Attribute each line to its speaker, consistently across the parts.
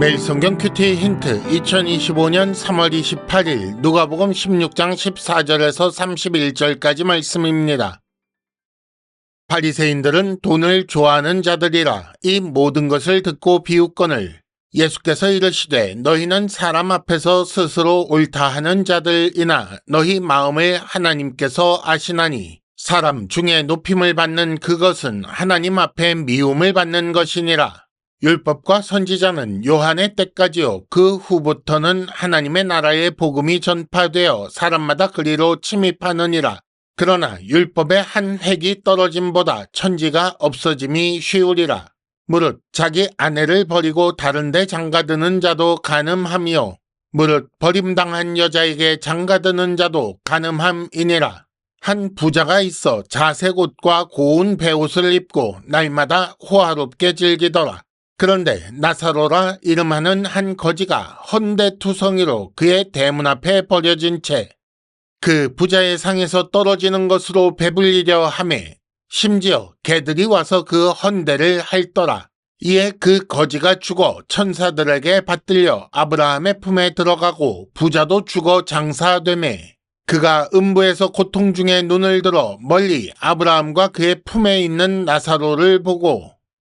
Speaker 1: 매일 성경 큐티 힌트 2025년 3월 28일 누가복음 16장 14절에서 31절까지 말씀입니다. 바리새인들은 돈을 좋아하는 자들이라 이 모든 것을 듣고 비웃거늘 예수께서 이르시되 너희는 사람 앞에서 스스로 옳다 하는 자들이나 너희 마음을 하나님께서 아시나니 사람 중에 높임을 받는 그것은 하나님 앞에 미움을 받는 것이니라. 율법과 선지자는 요한의 때까지요. 그 후부터는 하나님의 나라의 복음이 전파되어 사람마다 그리로 침입하느니라. 그러나 율법의 한 획이 떨어짐보다 천지가 없어짐이 쉬우리라. 무릇 자기 아내를 버리고 다른데 장가드는 자도 가늠함이요. 무릇 버림당한 여자에게 장가드는 자도 가늠함이니라. 한 부자가 있어 자색 옷과 고운 배옷을 입고 날마다 호화롭게 즐기더라. 그런데 나사로라 이름하는 한 거지가 헌대투성이로 그의 대문 앞에 버려진 채 그 부자의 상에서 떨어지는 것으로 배불리려 하매 심지어 개들이 와서 그 헌대를 핥더라. 이에 그 거지가 죽어 천사들에게 받들려 아브라함의 품에 들어가고 부자도 죽어 장사되매 그가 음부에서 고통 중에 눈을 들어 멀리 아브라함과 그의 품에 있는 나사로를 보고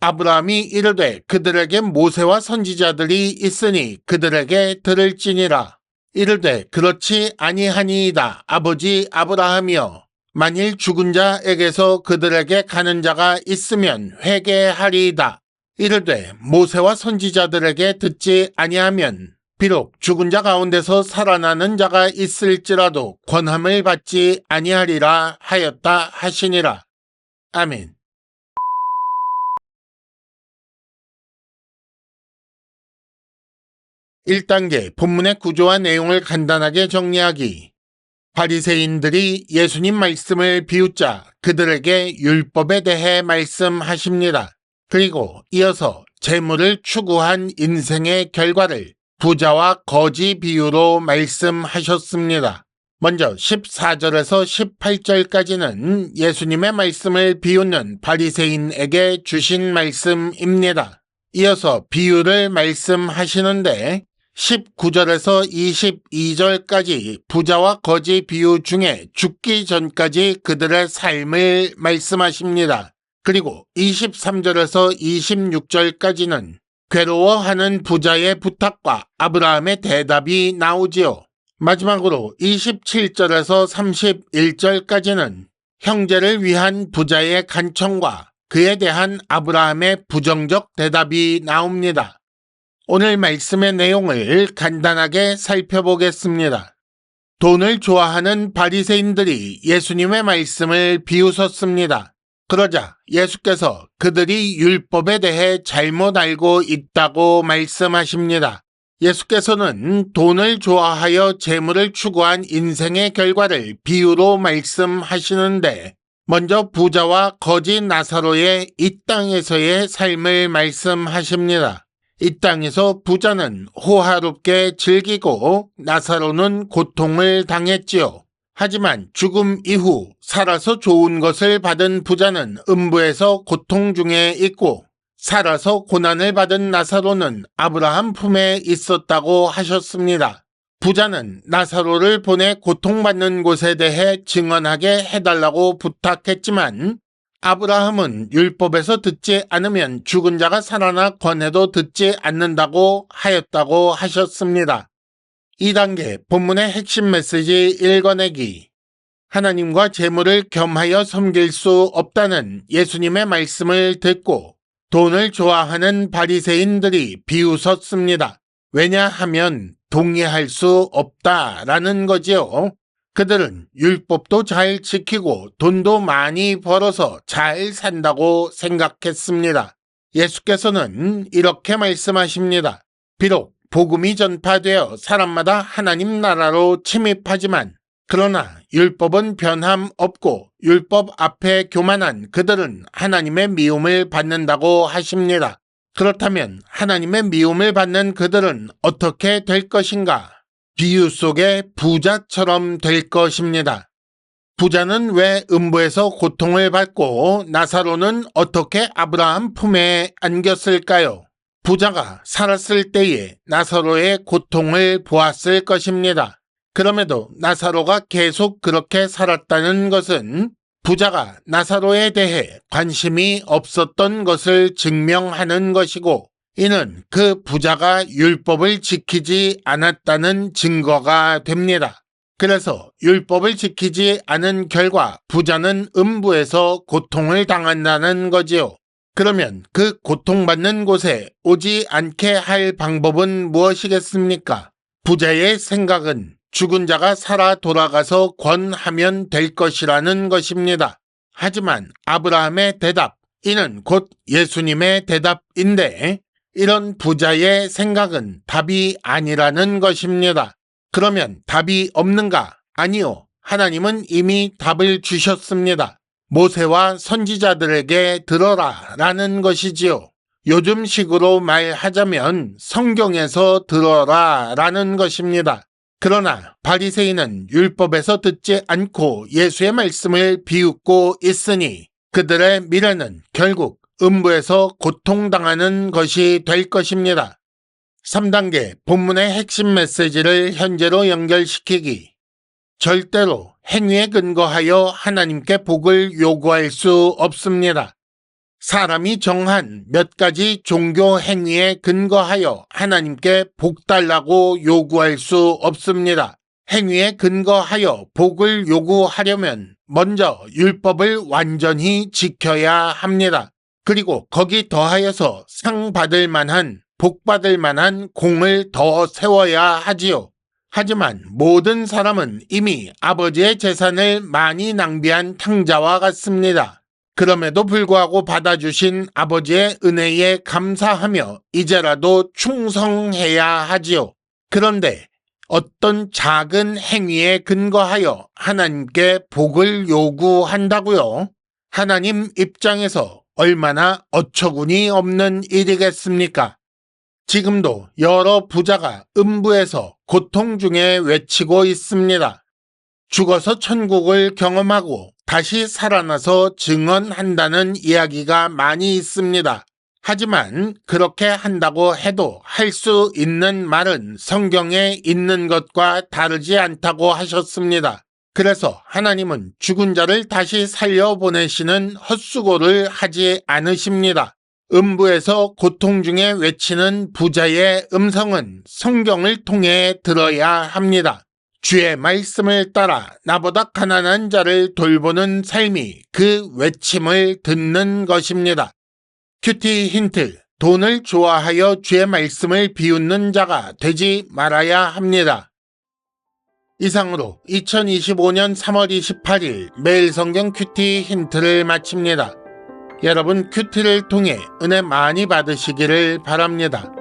Speaker 1: 아브라함이 이르되 그들에게 모세와 선지자들이 있으니 그들에게 들을지니라. 이르되 그렇지 아니하니이다. 아버지 아브라함이여. 만일 죽은 자에게서 그들에게 가는 자가 있으면 회개하리이다. 이르되 모세와 선지자들에게 듣지 아니하면 비록 죽은 자 가운데서 살아나는 자가 있을지라도 권함을 받지 아니하리라 하였다 하시니라. 아멘. 1단계 본문의 구조와 내용을 간단하게 정리하기. 바리새인들이 예수님 말씀을 비웃자 그들에게 율법에 대해 말씀하십니다. 그리고 이어서 재물을 추구한 인생의 결과를 부자와 거지 비유로 말씀하셨습니다. 먼저 14절에서 18절까지는 예수님의 말씀을 비웃는 바리새인에게 주신 말씀입니다. 이어서 비유를 말씀하시는데 19절에서 22절까지 부자와 거지 비유 중에 죽기 전까지 그들의 삶을 말씀하십니다. 그리고 23절에서 26절까지는 괴로워하는 부자의 부탁과 아브라함의 대답이 나오지요. 마지막으로 27절에서 31절까지는 형제를 위한 부자의 간청과 그에 대한 아브라함의 부정적 대답이 나옵니다. 오늘 말씀의 내용을 간단하게 살펴보겠습니다. 돈을 좋아하는 바리새인들이 예수님의 말씀을 비웃었습니다. 그러자 예수께서 그들이 율법에 대해 잘못 알고 있다고 말씀하십니다. 예수께서는 돈을 좋아하여 재물을 추구한 인생의 결과를 비유로 말씀하시는데 먼저 부자와 거짓 나사로의 이 땅에서의 삶을 말씀하십니다. 이 땅에서 부자는 호화롭게 즐기고 나사로는 고통을 당했지요. 하지만 죽음 이후 살아서 좋은 것을 받은 부자는 음부에서 고통 중에 있고 살아서 고난을 받은 나사로는 아브라함 품에 있었다고 하셨습니다. 부자는 나사로를 보내 고통받는 곳에 대해 증언하게 해달라고 부탁했지만 아브라함은 율법에서 듣지 않으면 죽은 자가 살아나 권해도 듣지 않는다고 하였다고 하셨습니다. 2단계 본문의 핵심 메시지 읽어내기. 하나님과 재물을 겸하여 섬길 수 없다는 예수님의 말씀을 듣고 돈을 좋아하는 바리새인들이 비웃었습니다. 왜냐하면 동의할 수 없다라는 거지요. 그들은 율법도 잘 지키고 돈도 많이 벌어서 잘 산다고 생각했습니다. 예수께서는 이렇게 말씀하십니다. 비록 복음이 전파되어 사람마다 하나님 나라로 침입하지만 그러나 율법은 변함 없고 율법 앞에 교만한 그들은 하나님의 미움을 받는다고 하십니다. 그렇다면 하나님의 미움을 받는 그들은 어떻게 될 것인가? 비유 속의 부자처럼 될 것입니다. 부자는 왜 음부에서 고통을 받고 나사로는 어떻게 아브라함 품에 안겼을까요? 부자가 살았을 때에 나사로의 고통을 보았을 것입니다. 그럼에도 나사로가 계속 그렇게 살았다는 것은 부자가 나사로에 대해 관심이 없었던 것을 증명하는 것이고 이는 그 부자가 율법을 지키지 않았다는 증거가 됩니다. 그래서 율법을 지키지 않은 결과 부자는 음부에서 고통을 당한다는 거지요. 그러면 그 고통받는 곳에 오지 않게 할 방법은 무엇이겠습니까? 부자의 생각은 죽은 자가 살아 돌아가서 권하면 될 것이라는 것입니다. 하지만 아브라함의 대답, 이는 곧 예수님의 대답인데 이런 부자의 생각은 답이 아니라는 것입니다. 그러면 답이 없는가? 아니요. 하나님은 이미 답을 주셨습니다. 모세와 선지자들에게 들어라 라는 것이지요. 요즘 식으로 말하자면 성경에서 들어라 라는 것입니다. 그러나 바리새인은 율법에서 듣지 않고 예수의 말씀을 비웃고 있으니 그들의 미래는 결국 음부에서 고통당하는 것이 될 것입니다. 3단계 본문의 핵심 메시지를 현재로 연결시키기. 절대로 행위에 근거하여 하나님께 복을 요구할 수 없습니다. 사람이 정한 몇 가지 종교 행위에 근거하여 하나님께 복 달라고 요구할 수 없습니다. 행위에 근거하여 복을 요구하려면 먼저 율법을 완전히 지켜야 합니다. 그리고 거기 더하여서 상 받을 만한 복 받을 만한 공을 더 세워야 하지요. 하지만 모든 사람은 이미 아버지의 재산을 많이 낭비한 탕자와 같습니다. 그럼에도 불구하고 받아주신 아버지의 은혜에 감사하며 이제라도 충성해야 하지요. 그런데 어떤 작은 행위에 근거하여 하나님께 복을 요구한다고요? 하나님 입장에서 얼마나 어처구니 없는 일이겠습니까? 지금도 여러 부자가 음부에서 고통 중에 외치고 있습니다. 죽어서 천국을 경험하고 다시 살아나서 증언한다는 이야기가 많이 있습니다. 하지만 그렇게 한다고 해도 할 수 있는 말은 성경에 있는 것과 다르지 않다고 하셨습니다. 그래서 하나님은 죽은 자를 다시 살려보내시는 헛수고를 하지 않으십니다. 음부에서 고통 중에 외치는 부자의 음성은 성경을 통해 들어야 합니다. 주의 말씀을 따라 나보다 가난한 자를 돌보는 삶이 그 외침을 듣는 것입니다. 큐티 힌트. 돈을 좋아하여 주의 말씀을 비웃는 자가 되지 말아야 합니다. 이상으로 2025년 3월 28일 매일 성경 큐티 힌트를 마칩니다. 여러분 큐티를 통해 은혜 많이 받으시기를 바랍니다.